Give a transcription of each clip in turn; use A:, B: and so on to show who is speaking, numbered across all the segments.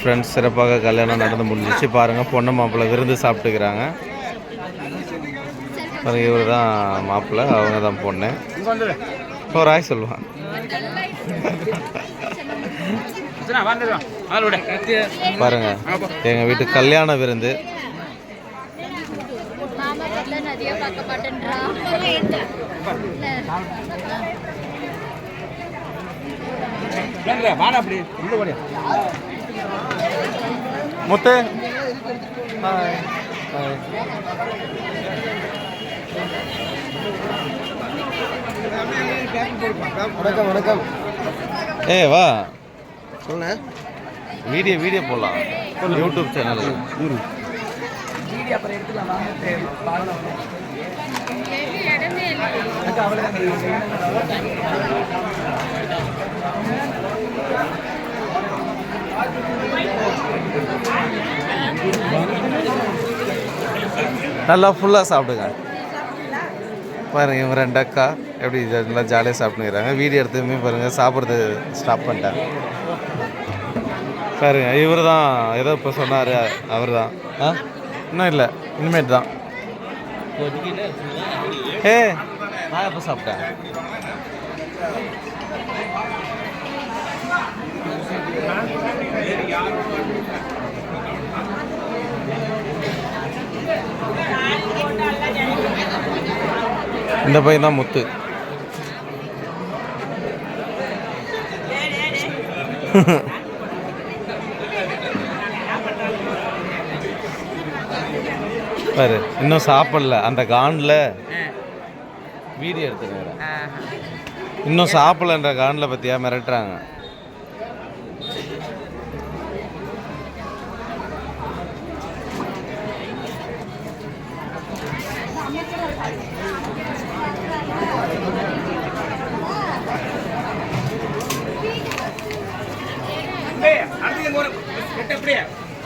A: Friends சிறப்பாக கல்யாணம் நடந்து முடிஞ்சிச்சு. பாருங்கள் பொண்ணு மாப்பிள்ளை விருந்து சாப்பிட்டுக்கிறாங்க. பாருங்க இவர் தான் மாப்பிள்ளை அவங்க தான் பொண்ணு ஒரு ஆய் சொல்லுவான் பாருங்க எங்கள் வீட்டு கல்யாண விருந்து.
B: நிறைய பார்க்க
A: முத்து. ஹாய் ஹாய்
C: வணக்கம் வணக்கம்.
A: ஏ வா.
C: சொல்லுங்க
A: வீடியோ வீடியோ போடலாம். யூடியூப்
B: இடமே இல்லை
A: நல்லா ஃபுல்லாக சாப்பிடுங்க. பாருங்கள் இவங்க ரெண்டு அக்கா எப்படி நல்லா ஜாலியாக சாப்பிட்டுக்கிறாங்க வீடியோ எடுத்துமே பாருங்கள் சாப்பிட்றது ஸ்டாப் பண்ணிட்டாங்க. பாருங்க இவர் தான் ஏதோ இப்போ சொன்னார் அவர் தான் ஆ? இன்னும் இல்லை இனிமேட் தான். ஏ நான் எப்போ சாப்பிட்டேன் இந்த பையன் தான் முத்து. பாரு இன்னும் சாப்பிடல. அந்த கான்ல வீடியோ எடுத்துக்கிறேன் இன்னும் சாப்பிடலன்ற கான்ல பத்தியா மிரட்டுறாங்க.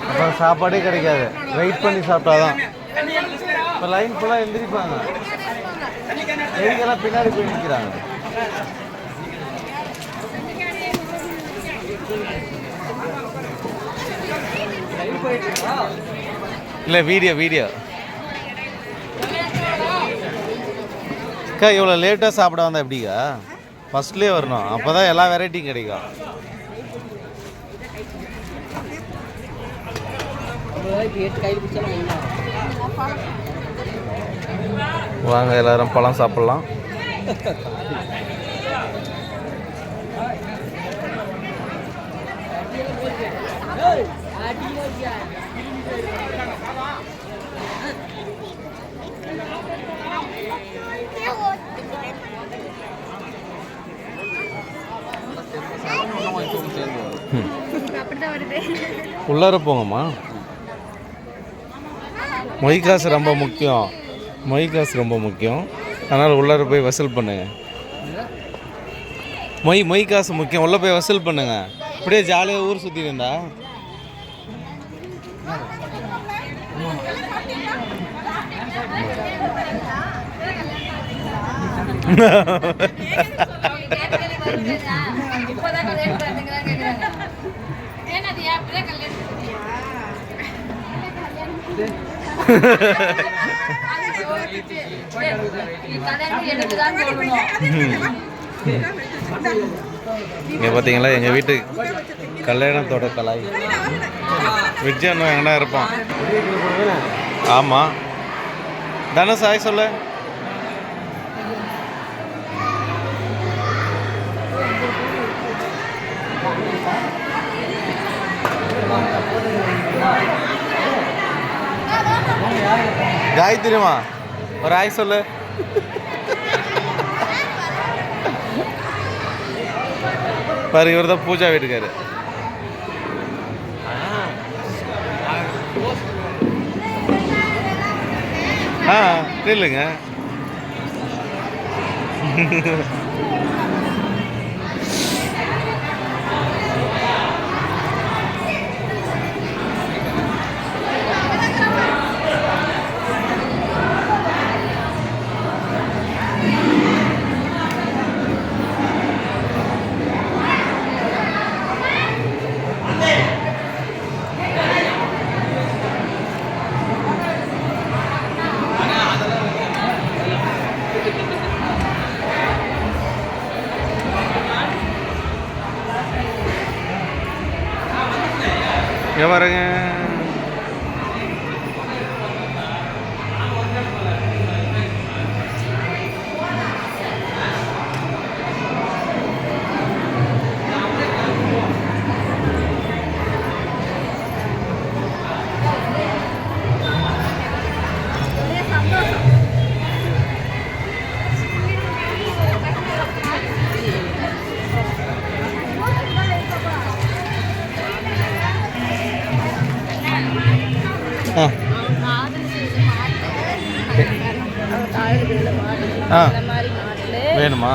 A: அப்புறம் சாப்பாடே கிடைக்காது. வெயிட் பண்ணி சாப்பிட்டாதான். இப்போ லைன் ஃபுல்லாக எந்திரிப்பாங்க. எதுக்கெல்லாம் பின்னாடி போய் நிற்கிறாங்க இல்லை வீடியோ வீடியோ அக்கா இவ்வளோ லேட்டாக சாப்பிட வந்தால் எப்படிக்கா? ஃபஸ்ட்லேயே வரணும். அப்போ தான் எல்லா வெரைட்டியும் கிடைக்கும். வாங்க எல்லாரும் பழம் சாப்பிட்லாம். உள்ளார போங்கம்மா. மொய் காசு ரொம்ப முக்கியம். மொய் காசு ரொம்ப முக்கியம். அதனால் உள்ளார போய் வசூல் பண்ணுங்க. மொய் மொய் காசு முக்கியம். உள்ளே போய் வசூல் பண்ணுங்க. அப்படியே ஜாலியாக ஊர் சுற்றி இருந்தா. இங்கே பார்த்தீங்களா எங்கள் வீட்டு கல்யாணத்தோட கலாய். விஜயன் எங்கன்னா இருப்பான். ஆமாம் தனுஷ் ஆய் சொல்லு. காயத்ரிமா ஒரு ஆய் சொல்லு. பாரு இவர் தான் பூஜா வீட்டுக்காரு. ஆ இல்லைங்க இங்கே ஆ. வேணுமா?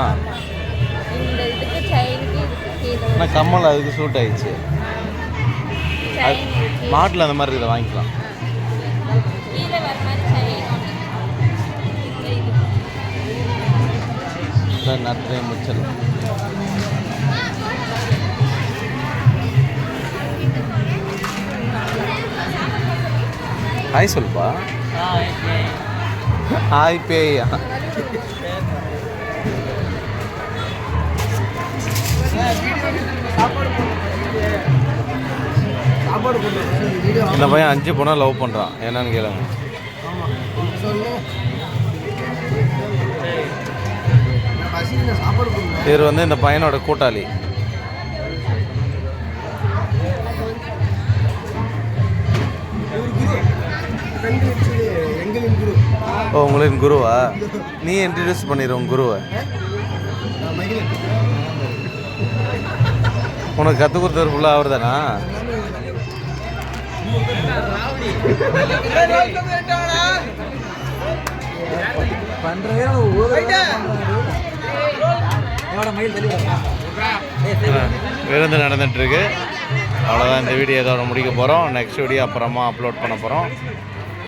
A: ஆனால் கம்மல் அதுக்கு சூட் ஆயிடுச்சு. மாட்டில் அந்த மாதிரி இதை வாங்கிக்கலாம். நட்டையும் முடிச்சிடலாம். ஹாய்
C: சாப்பாடு கொண்டு வீடியோ
A: இந்த பையன் அஞ்சு பொண்ணை லவ் பண்ணுறான் என்னன்னு கேளுங்க. இவர் வந்து இந்த பையனோட கூட்டாளி. ஓ உங்களுக்கு குருவா? நீ இன்ட்ரடியூஸ் பண்ணிடு உன் குருவை. உனக்கு கற்றுக் கொடுத்தவர் ஃபுல்லாக அவர் தானா விருந்து நடந்துட்டுருக்கு. அவ்வளோதான் இந்த வீடியோ இதோட முடிக்க போகிறோம் நெக்ஸ்ட் வீடியோ அப்புறமா அப்லோட் பண்ண போகிறோம்